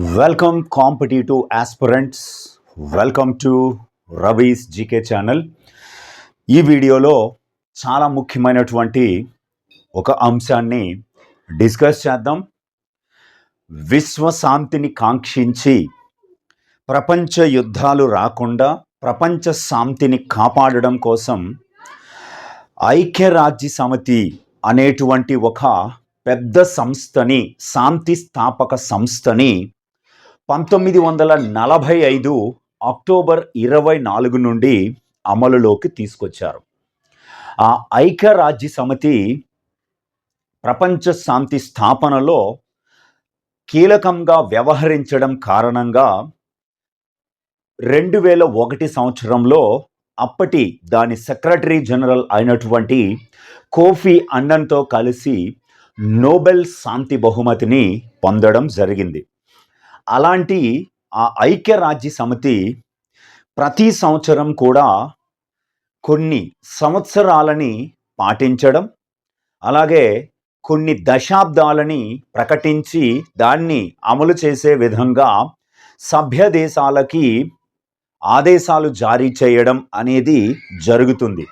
Welcome competitive aspirants welcome to Ravi's GK channel ఈ వీడియోలో చాలా ముఖ్యమైనటువంటి ఒక అంశాన్ని డిస్కస్ చేద్దాం. విశ్వశాంతిని కాంక్షించి ప్రపంచ యుద్ధాలు రాకుండా ప్రపంచ శాంతిని కాపాడడం కోసం ఐక్యరాజ్య సమితి అనేటువంటి ఒక పెద్ద సంస్థని శాంతి స్థాపక సంస్థని పంతొమ్మిది వందల నలభై ఐదు అక్టోబర్ ఇరవై నాలుగు నుండి అమలులోకి తీసుకొచ్చారు. ఆ ఐక్యరాజ్య సమితి ప్రపంచ శాంతి స్థాపనలో కీలకంగా వ్యవహరించడం కారణంగా రెండు వేల ఒకటి సంవత్సరంలో అప్పటి దాని సెక్రటరీ జనరల్ అయినటువంటి కోఫీ అన్నన్తో కలిసి నోబెల్ శాంతి బహుమతిని పొందడం జరిగింది. అలాంటి ఆ ఐక్యరాజ్య సమితి ప్రతి సంవత్సరం కూడా కొన్ని సంవత్సరాలని పాటించడం అలాగే కొన్ని దశాబ్దాలని ప్రకటించి దాన్ని అమలు చేసే విధంగా సభ్య దేశాలకి ఆదేశాలు జారీ చేయడం అనేది జరుగుతుంది.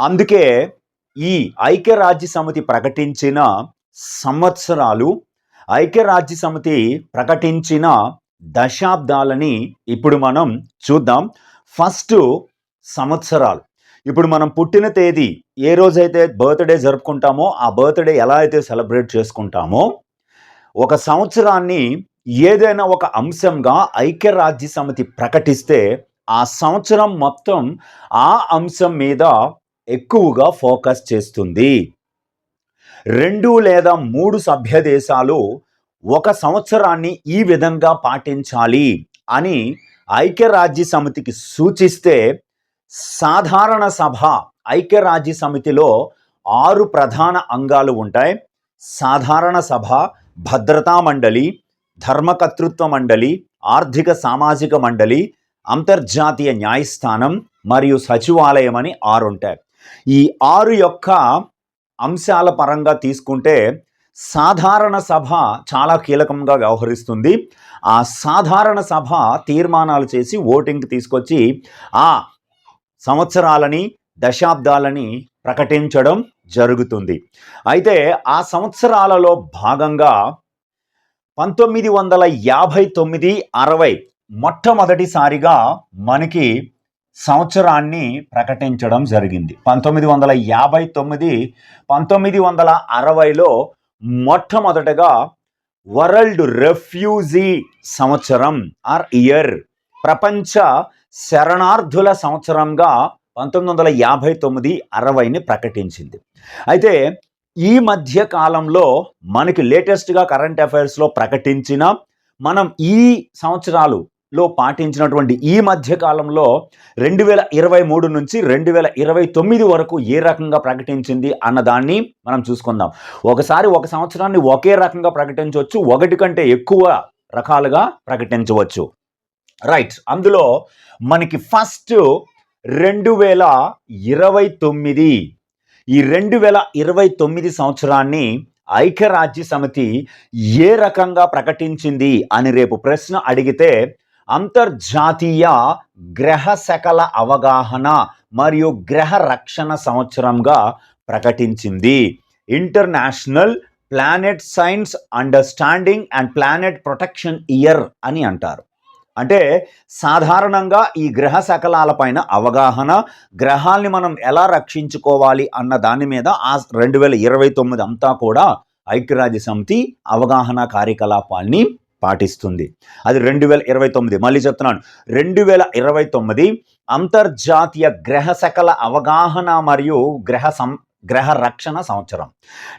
అందుకే ఈ ఐక్యరాజ్య సమితి ప్రకటించిన సంవత్సరాలు ఐక్యరాజ్య సమితి ప్రకటించిన దశాబ్దాలని ఇప్పుడు మనం చూద్దాం. ఫస్ట్ సంవత్సరాలు. ఇప్పుడు మనం పుట్టిన తేదీ ఏ రోజైతే బర్త్డే జరుపుకుంటామో ఆ బర్త్డే ఎలా అయితే సెలబ్రేట్ చేసుకుంటామో ఒక సంవత్సరాన్ని ఏదైనా ఒక అంశంగా ఐక్యరాజ్య సమితి ప్రకటిస్తే ఆ సంవత్సరం మొత్తం ఆ అంశం మీద ఎక్కువగా ఫోకస్ చేస్తుంది. రెండు లేదా మూడు సభ్య దేశాలు ఒక సంవత్సరాన్ని ఈ విధంగా పాటించాలి అని ఐక్యరాజ్య సమితికి సూచిస్తే సాధారణ సభ ఐక్యరాజ్య సమితిలో ఆరు ప్రధాన అంగాలు ఉంటాయి. సాధారణ సభ భద్రతా మండలి ధర్మకర్తృత్వ మండలి ఆర్థిక సామాజిక మండలి అంతర్జాతీయ న్యాయస్థానం మరియు సచివాలయం అని ఆరు ఉంటాయి. ఈ ఆరు యొక్క అంశాల పరంగా తీసుకుంటే సాధారణ సభ చాలా కీలకంగా వ్యవహరిస్తుంది. ఆ సాధారణ సభ తీర్మానాలు చేసి ఓటింగ్కి తీసుకొచ్చి ఆ సంవత్సరాలని దశాబ్దాలని ప్రకటించడం జరుగుతుంది. అయితే ఆ సంవత్సరాలలో భాగంగా పంతొమ్మిది వందల యాభై తొమ్మిది అరవై మొట్టమొదటిసారిగా మనకి సంవత్సరాన్ని ప్రకటించడం జరిగింది. పంతొమ్మిది వందల యాభై తొమ్మిది పంతొమ్మిది వందల అరవైలో మొట్టమొదటగా వరల్డ్ రెఫ్యూజీ సంవత్సరం ఆర్ ఇయర్ ప్రపంచ శరణార్థుల సంవత్సరంగా పంతొమ్మిది వందల యాభై తొమ్మిది అరవైని ప్రకటించింది. అయితే ఈ మధ్య కాలంలో మనకి లేటెస్ట్గా కరెంట్ అఫైర్స్లో ప్రకటించిన మనం ఈ సంవత్సరాలు లో పాటించినటువంటి ఈ మధ్య కాలంలో రెండు వేల ఇరవై మూడు నుంచి రెండు వేల ఇరవై తొమ్మిది వరకు ఏ రకంగా ప్రకటించింది అన్నదాన్ని మనం చూసుకుందాం. ఒకసారి ఒక సంవత్సరాన్ని ఒకే రకంగా ప్రకటించవచ్చు ఒకటి కంటే ఎక్కువ రకాలుగా ప్రకటించవచ్చు. రైట్ అందులో మనకి ఫస్ట్ రెండు వేల ఇరవై తొమ్మిది. ఈ రెండు వేల ఇరవై తొమ్మిది సంవత్సరాన్ని ఐక్యరాజ్య సమితి ఏ రకంగా ప్రకటించింది అని రేపు ప్రశ్న అడిగితే అంతర్జాతీయ గ్రహ శకల అవగాహన మరియు గ్రహ రక్షణ సంవత్సరంగా ప్రకటించింది. International planet science understanding and planet protection year అని అంటారు. అంటే సాధారణంగా ఈ గ్రహ శకలాలపైన అవగాహన గ్రహాల్ని మనం ఎలా రక్షించుకోవాలి అన్న దాని మీద ఆ రెండు వేల ఇరవై తొమ్మిది అంతా కూడా ఐక్యరాజ్య సమితి అవగాహన కార్యకలాపాల్ని పాటిస్తుంది. అది రెండు వేల ఇరవై తొమ్మిది. మళ్ళీ చెప్తున్నాను. రెండు వేల ఇరవై తొమ్మిది అంతర్జాతీయ గ్రహ శకల అవగాహన మరియు గ్రహ సం గ్రహ రక్షణ సంవత్సరం.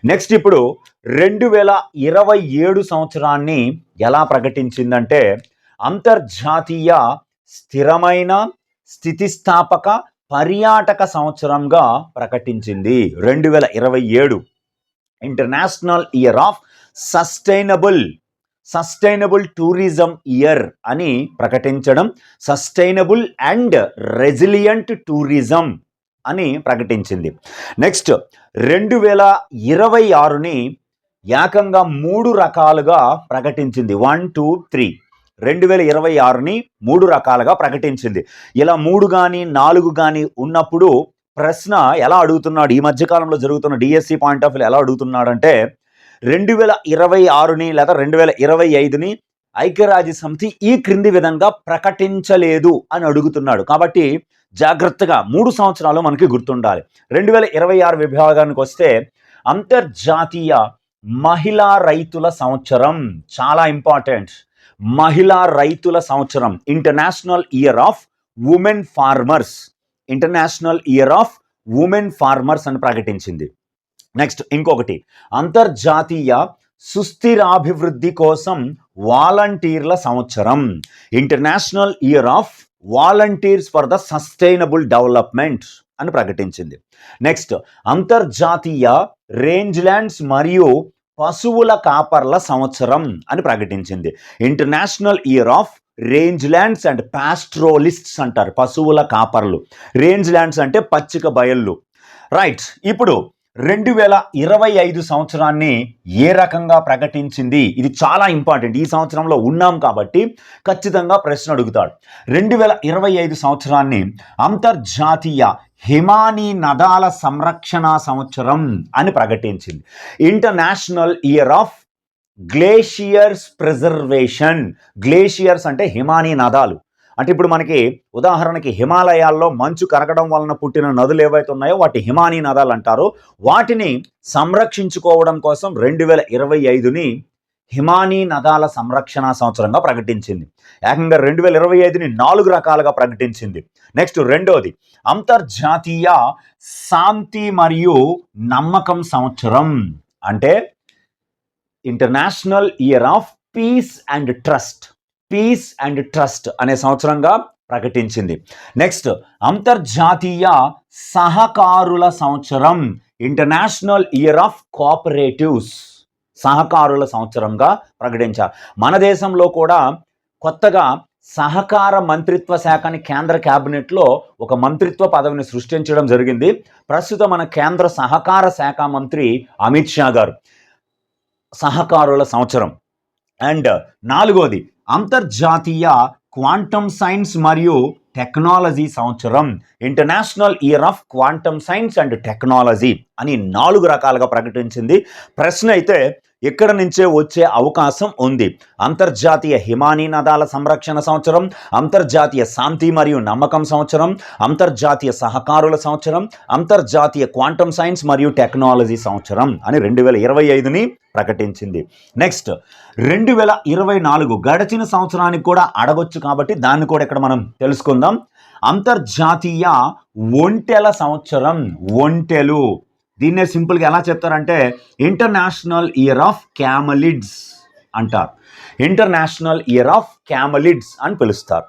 నెక్స్ట్ ఇప్పుడు రెండు వేల ఇరవై ఏడు సంవత్సరాన్ని ఎలా ప్రకటించిందంటే అంతర్జాతీయ స్థిరమైన స్థితిస్థాపక పర్యాటక సంవత్సరంగా ప్రకటించింది రెండు వేల ఇరవై ఏడు. International year of sustainable sustainable tourism year అని ప్రకటించడం సస్టైనబుల్ అండ్ రెజిలియంట్ టూరిజం అని ప్రకటించింది. నెక్స్ట్ రెండు వేల ఇరవై ఆరుని ఏకంగా మూడు రకాలుగా ప్రకటించింది. One two three. రెండు వేల ఇరవై ఆరుని మూడు రకాలుగా ప్రకటించింది. ఇలా మూడు కానీ నాలుగు కానీ ఉన్నప్పుడు ప్రశ్న ఎలా అడుగుతున్నాడు? ఈ మధ్యకాలంలో జరుగుతున్న డిఎస్సి పాయింట్ ఆఫ్ వ్యూ ఎలా అడుగుతున్నాడంటే రెండు వేల ఇరవై ఆరుని లేదా రెండు వేల ఇరవై ఐదుని ఐక్యరాజ్య సమితి ఈ క్రింది విధంగా ప్రకటించలేదు అని అడుగుతున్నాడు. కాబట్టి జాగ్రత్తగా మూడు సంవత్సరాలు మనకి గుర్తుండాలి. రెండు వేల ఇరవై ఆరు విభాగానికి వస్తే అంతర్జాతీయ మహిళా రైతుల సంవత్సరం చాలా ఇంపార్టెంట్. మహిళా రైతుల సంవత్సరం international year of women farmers. International year of women farmers అని ప్రకటించింది. నెక్స్ట్ ఇంకొకటి. అంతర్జాతీయ సుస్థిరాభివృద్ధి కోసం వాలంటీర్ల సంవత్సరం. International year of volunteers for the sustainable development అని ప్రకటించింది. నెక్స్ట్ అంతర్జాతీయ రేంజ్ ల్యాండ్స్ మరియు పశువుల కాపర్ల సంవత్సరం అని ప్రకటించింది. International year of rangelands and pastoralists అంటారు పశువుల కాపర్లు. రేంజ్ ల్యాండ్స్ అంటే పచ్చిక బయళ్ళు. రైట్ ఇప్పుడు రెండు వేల ఇరవై ఐదు సంవత్సరాన్ని ఏ రకంగా ప్రకటించింది? ఇది చాలా ఇంపార్టెంట్. ఈ సంవత్సరంలో ఉన్నాం కాబట్టి ఖచ్చితంగా ప్రశ్న అడుగుతాడు. రెండు వేల ఇరవై ఐదు సంవత్సరాన్ని అంతర్జాతీయ హిమానీ నదాల సంరక్షణ సంవత్సరం అని ప్రకటించింది. International year of glaciers preservation. Glaciers అంటే హిమానీ నదాలు. అంటే ఇప్పుడు మనకి ఉదాహరణకి హిమాలయాల్లో మంచు కరగడం వలన పుట్టిన నదులు ఏవైతే ఉన్నాయో వాటి హిమానీ నదాలు అంటారు. వాటిని సంరక్షించుకోవడం కోసం రెండు వేల ఇరవై ఐదుని హిమానీ నదాల సంరక్షణ సంవత్సరంగా ప్రకటించింది. ఏకంగా రెండు వేల ఇరవై ఐదుని నాలుగు రకాలుగా ప్రకటించింది. నెక్స్ట్ రెండోది అంతర్జాతీయ శాంతి మరియు నమ్మకం సంవత్సరం అంటే International Year of Peace and Trust. Peace and trust అనే సంవత్సరంగా ప్రకటించింది. నెక్స్ట్ అంతర్జాతీయ సహకారుల సంవత్సరం ఇంటర్నేషనల్ ఇయర్ ఆఫ్ కోఆపరేటివ్స్ సహకారుల సంవత్సరంగా ప్రకటించారు మన దేశంలో కూడా కొత్తగా సహకార మంత్రిత్వ శాఖని కేంద్ర క్యాబినెట్లో ఒక మంత్రిత్వ పదవిని సృష్టించడం జరిగింది. ప్రస్తుతం మన కేంద్ర సహకార శాఖ మంత్రి అమిత్ షా గారు. సహకారుల సంవత్సరం. అండ్ uh, నాలుగోది అంతర్జాతీయ క్వాంటమ్ సైన్స్ మరియు టెక్నాలజీ సంవత్సరం. International Year of Quantum Science and Technology అని నాలుగు రకాలుగా ప్రకటించింది. ప్రశ్న అయితే ఇక్కడ నుంచే వచ్చే అవకాశం ఉంది? అంతర్జాతీయ హిమానీ నదాల సంరక్షణ సంవత్సరం అంతర్జాతీయ శాంతి మరియు నమ్మకం సంవత్సరం అంతర్జాతీయ సహకారుల సంవత్సరం అంతర్జాతీయ క్వాంటమ్ సైన్స్ మరియు టెక్నాలజీ సంవత్సరం అని రెండు వేల ఇరవై ఐదుని ప్రకటించింది. నెక్స్ట్ రెండు వేల ఇరవై నాలుగు గడిచిన సంవత్సరానికి కూడా అడగొచ్చు కాబట్టి దాన్ని కూడా ఇక్కడ మనం తెలుసుకుందాం. అంతర్జాతీయ ఒంటెల సంవత్సరం ఒంటెలు. దీన్నే సింపుల్గా ఎలా చెప్తారంటే ఇంటర్నేషనల్ ఇయర్ ఆఫ్ క్యామలిడ్స్ అంటారు. ఇంటర్నేషనల్ ఇయర్ ఆఫ్ క్యామలిడ్స్ అని పిలుస్తారు.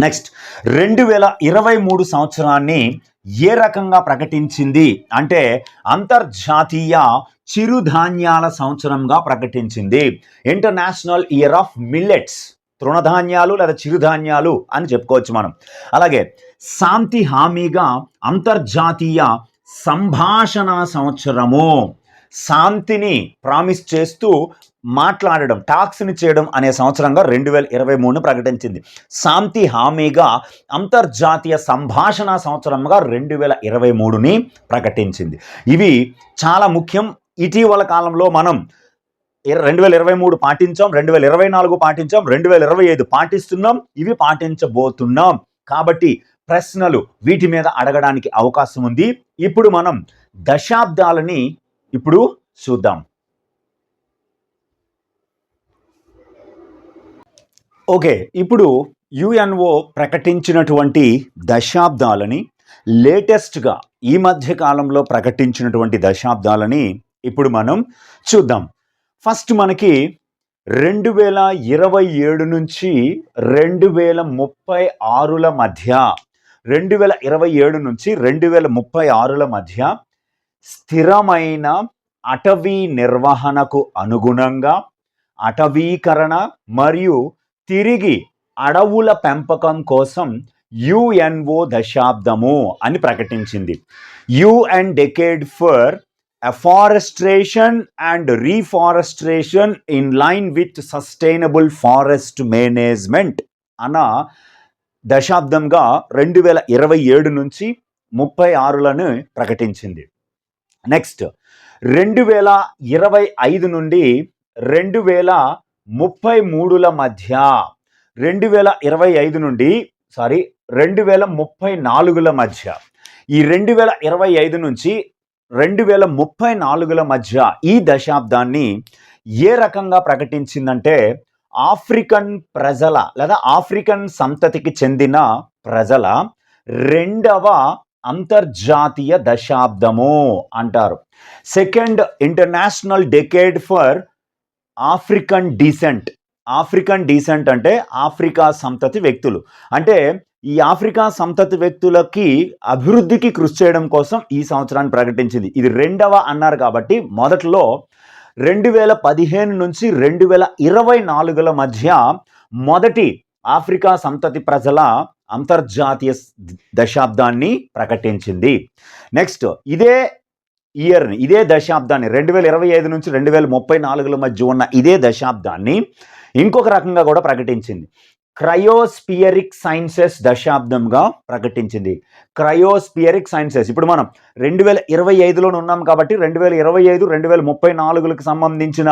నెక్స్ట్ రెండు వేల ఇరవై మూడు సంవత్సరాన్ని ఏ రకంగా ప్రకటించింది? అంటే అంతర్జాతీయ చిరుధాన్యాల సంవత్సరంగా ప్రకటించింది. ఇంటర్నేషనల్ ఇయర్ ఆఫ్ మిల్లెట్స్ తృణధాన్యాలు లేదా చిరుధాన్యాలు అని చెప్పుకోవచ్చు మనం. అలాగే శాంతి హామీగా అంతర్జాతీయ సంభాషణ సంవత్సరము శాంతిని ప్రామిస్ చేస్తూ మాట్లాడడం టాక్స్ని చేయడం అనే సంవత్సరంగా రెండు వేల ఇరవై మూడును ప్రకటించింది. శాంతి హామీగా అంతర్జాతీయ సంభాషణ సంవత్సరంగా రెండు వేల ఇరవై మూడుని ప్రకటించింది. ఇవి చాలా ముఖ్యం. ఇటీవల కాలంలో మనం రెండు వేల ఇరవై మూడు పాటించాం రెండు వేల ఇరవై నాలుగు పాటించాం రెండు వేల ఇరవై ఐదు పాటిస్తున్నాం ఇవి పాటించబోతున్నాం. కాబట్టి ప్రశ్నలు వీటి మీద అడగడానికి అవకాశం ఉంది. ఇప్పుడు మనం దశాబ్దాలని ఇప్పుడు చూద్దాం. ఓకే ఇప్పుడు యుఎన్ఓ ప్రకటించినటువంటి దశాబ్దాలని లేటెస్ట్గా ఈ మధ్య కాలంలో ప్రకటించినటువంటి దశాబ్దాలని ఇప్పుడు మనం చూద్దాం. ఫస్ట్ మనకి రెండు వేల ఇరవై ఏడు నుంచి రెండు వేల ముప్పై ఆరుల మధ్య రెండు వేల ఇరవై ఏడు నుంచి రెండు వేల ముప్పై ఆరుల మధ్య స్థిరమైన అటవీ నిర్వహణకు అనుగుణంగా అటవీకరణ మరియు తిరిగి అడవుల పెంపకం కోసం యుఎన్ఓ దశాబ్దము అని ప్రకటించింది. UN decade for afforestation and reforestation in line with sustainable forest management అన్న దశాబ్దంగా రెండు వేల ఇరవై ఏడు నుంచి ముప్పై ఆరులను ప్రకటించింది. నెక్స్ట్ రెండు వేల ఇరవై ఐదు నుండి రెండు వేల ముప్పై మూడుల మధ్య రెండు వేల ఇరవై ఐదు నుండి సారీ రెండు వేల ముప్పై నాలుగుల మధ్య ఈ రెండు వేల ఇరవై ఐదు నుంచి రెండు వేల ముప్పై నాలుగుల మధ్య ఈ దశాబ్దాన్ని ఏ రకంగా ప్రకటించిందంటే ఆఫ్రికన్ ప్రజల లేదా ఆఫ్రికన్ సంతతికి చెందిన ప్రజల రెండవ అంతర్జాతీయ దశాబ్దము అంటారు. Second International Decade for African descent. African descent అంటే ఆఫ్రికా సంతతి వ్యక్తులు. అంటే ఈ ఆఫ్రికా సంతతి వ్యక్తులకి అభివృద్ధికి కృషి చేయడం కోసం ఈ సంవత్సరాన్ని ప్రకటించింది. ఇది రెండవ అన్నారు కాబట్టి మొదట్లో రెండు వేల పదిహేను నుంచి రెండు వేల ఇరవై నాలుగుల మధ్య మొదటి ఆఫ్రికా సంతతి ప్రజల అంతర్జాతీయ దశాబ్దాన్ని ప్రకటించింది. నెక్స్ట్ ఇదే ఇయర్ని ఇదే దశాబ్దాన్ని రెండు వేల ఇరవై ఐదు నుంచి రెండు వేల ముప్పై నాలుగుల మధ్య ఉన్న ఇదే దశాబ్దాన్ని ఇంకొక రకంగా కూడా ప్రకటించింది. క్రయోస్పియరిక్ సైన్సెస్ దశాబ్దంగా ప్రకటించింది. Cryospheric sciences. ఇప్పుడు మనం రెండు వేల ఇరవై ఐదులో ఉన్నాం కాబట్టి రెండు వేల ఇరవై ఐదు రెండు వేల ముప్పై నాలుగులకు సంబంధించిన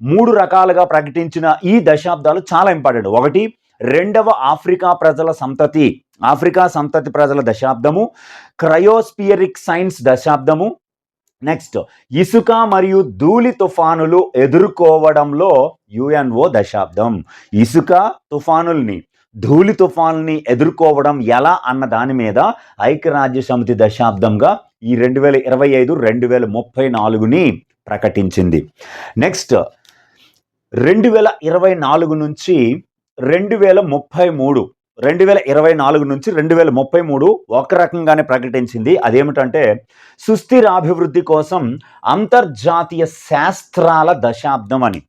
మూడు రకాలుగా ప్రకటించిన ఈ దశాబ్దాలు చాలా ఇంపార్టెంట్. ఒకటి రెండవ ఆఫ్రికా ప్రజల సంతతి. ఆఫ్రికా సంతతి ప్రజల దశాబ్దము. క్రయోస్పియరిక్ సైన్స్ దశాబ్దము. నెక్స్ట్ ఇసుక మరియు ధూళి తుఫానులు ఎదుర్కోవడంలో యుఎన్ఓ దశాబ్దం. ఇసుక తుఫానుల్ని ధూళి తుఫానుల్ని ఎదుర్కోవడం ఎలా అన్న దాని మీద ఐక్యరాజ్య సమితి దశాబ్దంగా ఈ రెండు వేల ఇరవై ఐదు రెండు వేల ముప్పై నాలుగుని ప్రకటించింది. నెక్స్ట్ రెండు వేల ఇరవై నాలుగు నుంచి రెండు వేల ముప్పై మూడు రెండు వేల ఇరవై నాలుగు నుంచి రెండు వేల ముప్పై మూడు ఒక రకంగానే ప్రకటించింది. అదేమిటంటే సుస్థిర అభివృద్ధి కోసం అంతర్జాతీయ శాస్త్రాల దశాబ్దం అని.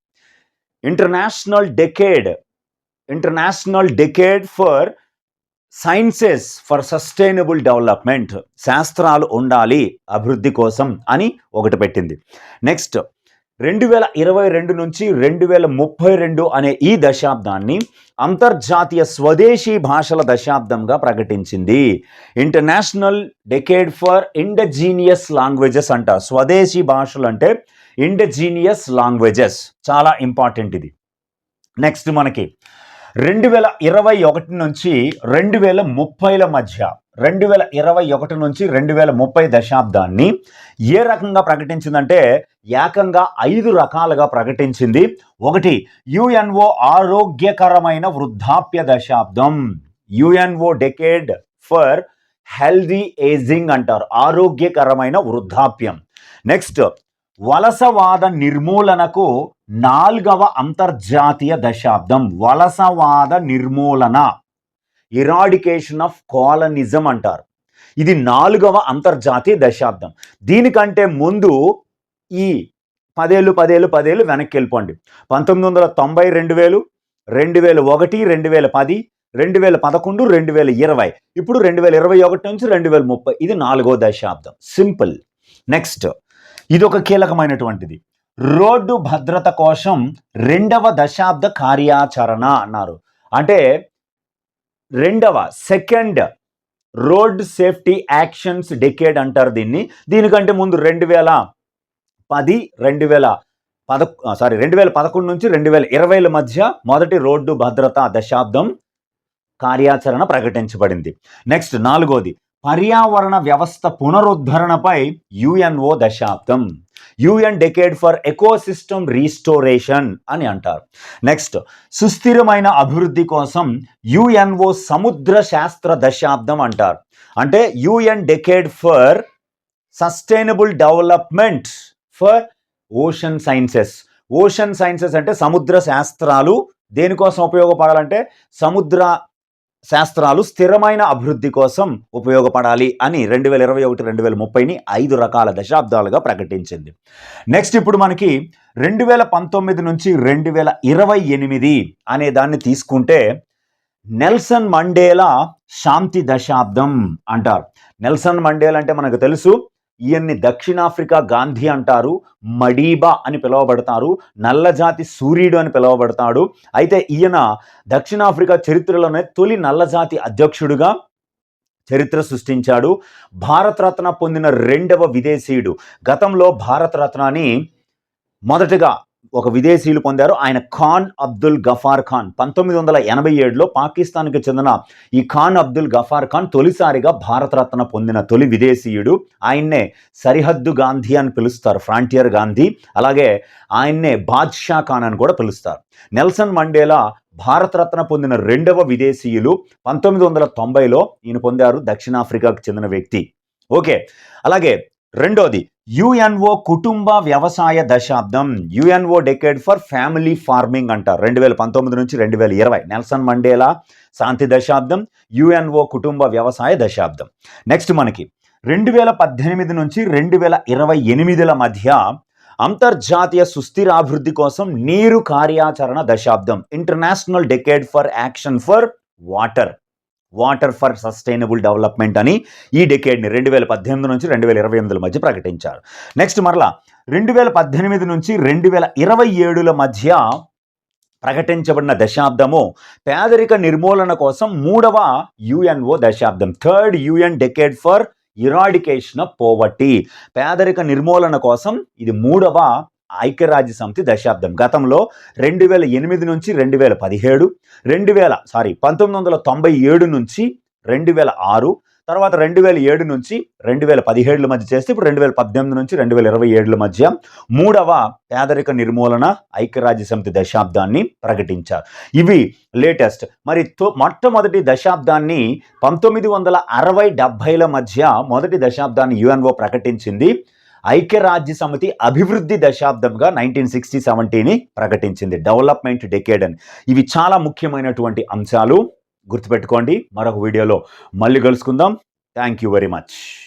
International decade international decade for sciences for sustainable development శాస్త్రాలు ఉండాలి అభివృద్ధి కోసం అని ఒకటి పెట్టింది. నెక్స్ట్ రెండు వేల ఇరవై రెండు నుంచి రెండు వేల ముప్పై రెండు అనే ఈ దశాబ్దాన్ని అంతర్జాతీయ స్వదేశీ భాషల దశాబ్దంగా ప్రకటించింది. International Decade for Indigenous Languages అంట. స్వదేశీ భాషలు అంటే ఇండజీనియస్ లాంగ్వేజెస్ చాలా ఇంపార్టెంట్ ఇది. నెక్స్ట్ మనకి రెండు వేల ఇరవై ఒకటి నుంచి రెండు వేల ముప్పైల మధ్య రెండు వేల ఇరవై ఒకటి నుంచి రెండు వేల ముప్పై దశాబ్దాన్ని ఏ రకంగా ప్రకటించిందంటే ఏకంగా ఐదు రకాలుగా ప్రకటించింది. ఒకటి యుఎన్ఓ ఆరోగ్యకరమైన వృద్ధాప్య దశాబ్దం. UNO decade for healthy ageing అంటారు. ఆరోగ్యకరమైన వృద్ధాప్యం. నెక్స్ట్ వలసవాద నిర్మూలనకు నాలుగవ అంతర్జాతీయ దశాబ్దం. వలసవాద నిర్మూలన. ఇరాడికేషన్ ఆఫ్ కాలనిజం అంటారు. ఇది నాలుగవ అంతర్జాతీయ దశాబ్దం. దీనికంటే ముందు ఈ పదేళ్ళు పదేళ్ళు పదేళ్ళు వెనక్కి వెళ్ళిపోండి. పంతొమ్మిది వందల తొంభై రెండు వేలు రెండు వేల ఒకటి రెండు వేల పది రెండు వేల పదకొండు రెండు వేల ఇరవై. ఇప్పుడు రెండు వేల ఇరవై ఒకటి నుంచి రెండు వేల ముప్పై. ఇది నాలుగో దశాబ్దం. సింపుల్ నెక్స్ట్ ఇది ఒక కీలకమైనటువంటిది. రోడ్డు భద్రత కోసం రెండవ దశాబ్ద కార్యాచరణ అన్నారు. అంటే రెండవ second road safety actions decade అంటారు దీన్ని. దీనికంటే ముందు రెండు వేల పది రెండు వేల పద సారీ రెండు వేల పదకొండు నుంచి రెండు వేల ఇరవైల మధ్య మొదటి రోడ్డు భద్రతా దశాబ్దం కార్యాచరణ ప్రకటించబడింది. నెక్స్ట్ నాలుగోది పర్యావరణ వ్యవస్థ పునరుద్ధరణపై యుఎన్ఓ దశాబ్దం. UN decade for ecosystem restoration అని అంటారు. నెక్స్ట్ సుస్థిరమైన అభివృద్ధి కోసం యుఎన్ఓ సముద్ర శాస్త్ర దశాబ్దం అంటారు. అంటే UN decade for sustainable development for ocean sciences. Ocean sciences అంటే సముద్ర శాస్త్రాలు దేనికోసం ఉపయోగపడాలంటే సముద్ర శాస్త్రాలు స్థిరమైన అభివృద్ధి కోసం ఉపయోగపడాలి అని రెండు వేల ఇరవై ఒకటి రెండు వేల ముప్పైని ఐదు రకాల దశాబ్దాలుగా ప్రకటించింది. నెక్స్ట్ ఇప్పుడు మనకి రెండు వేల పంతొమ్మిది నుంచి రెండు వేల ఇరవై ఎనిమిది అనే దాన్ని తీసుకుంటే నెల్సన్ మండేలా శాంతి దశాబ్దం అంటారు. నెల్సన్ మండేలా అంటే మనకు తెలుసు. ఈయన్ని దక్షిణాఫ్రికా గాంధీ అంటారు మడీబా అని పిలువబడతారు నల్లజాతి సూర్యుడు అని పిలువబడతాడు. అయితే ఈయన దక్షిణాఫ్రికా చరిత్రలోనే తొలి నల్లజాతి అధ్యక్షుడుగా చరిత్ర సృష్టించాడు. భారతరత్న పొందిన రెండవ విదేశీయుడు. గతంలో భారతరత్నాన్ని మొదటగా ఒక విదేశీయులు పొందారు. ఆయన ఖాన్ అబ్దుల్ గఫార్ ఖాన్. పంతొమ్మిది వందల ఎనభై ఏడులో పాకిస్తాన్కి చెందిన ఈ ఖాన్ అబ్దుల్ గఫార్ ఖాన్ తొలిసారిగా భారతరత్న పొందిన తొలి విదేశీయుడు. ఆయన్నే సరిహద్దు గాంధీ అని పిలుస్తారు. ఫ్రాంటియర్ గాంధీ. అలాగే ఆయన్నే బాద్షా ఖాన్ అని కూడా పిలుస్తారు. నెల్సన్ మండేలా భారతరత్న పొందిన రెండవ విదేశీయులు పంతొమ్మిది వందల తొంభైలో ఈయన పొందారు. దక్షిణాఫ్రికాకు చెందిన వ్యక్తి. ఓకే. అలాగే రెండోది. యుఎన్ఓ కుటుంబ వ్యవసాయ దశాబ్దం UNO decade for family farming అంటారు. రెండు వేల పంతొమ్మిది నుంచి రెండు వేల ఇరవై నెల్సన్ మండేలా శాంతి దశాబ్దం యుఎన్ఓ కుటుంబ వ్యవసాయ దశాబ్దం. నెక్స్ట్ మనకి రెండు వేల పద్దెనిమిది నుంచి రెండు వేల ఇరవై ఎనిమిదిల మధ్య అంతర్జాతీయ సుస్థిరాభివృద్ధి కోసం నీరు కార్యాచరణ దశాబ్దం international decade for action for water water for sustainable development అని ఈ డెకేడ్ని రెండు వేల పద్దెనిమిది నుంచి రెండు వేల ఇరవై ఎనిమిదిల మధ్య ప్రకటించారు. నెక్స్ట్ మరలా రెండు వేల పద్దెనిమిది నుంచి రెండు వేల ఇరవై ఏడుల మధ్య ప్రకటించబడిన దశాబ్దము పేదరిక నిర్మూలన కోసం మూడవ యుఎన్ఓ దశాబ్దం third UN decade for eradication of poverty. పేదరిక నిర్మూలన కోసం ఇది మూడవ ఐక్యరాజ్య సమితి దశాబ్దం. గతంలో రెండు వేల ఎనిమిది నుంచి రెండు వేల పదిహేడు రెండు వేల సారీ పంతొమ్మిది వందల తొంభై ఏడు నుంచి రెండు వేల ఆరు తర్వాత రెండు వేల ఏడు నుంచి రెండు వేల పదిహేడుల మధ్య చేస్తే ఇప్పుడు రెండు వేల పద్దెనిమిది నుంచి రెండు వేల ఇరవై ఏడుల మధ్య మూడవ పేదరిక నిర్మూలన ఐక్యరాజ్య సమితి దశాబ్దాన్ని ప్రకటించారు. ఇవి లేటెస్ట్. మరి మొట్టమొదటి దశాబ్దాన్ని పంతొమ్మిది వందల అరవై డెబ్భైల మధ్య మొదటి దశాబ్దాన్ని యుఎన్ఓ ప్రకటించింది ఐక్యరాజ్య సమితి అభివృద్ధి దశాబ్దంగా నైన్టీన్ సిక్స్టీ సెవెంటీని ప్రకటించింది. డెవలప్మెంట్ డెకేడ్ అని. ఇవి చాలా ముఖ్యమైనటువంటి అంశాలు. గుర్తుపెట్టుకోండి. మరొక వీడియోలో మళ్ళీ కలుసుకుందాం. Thank you very much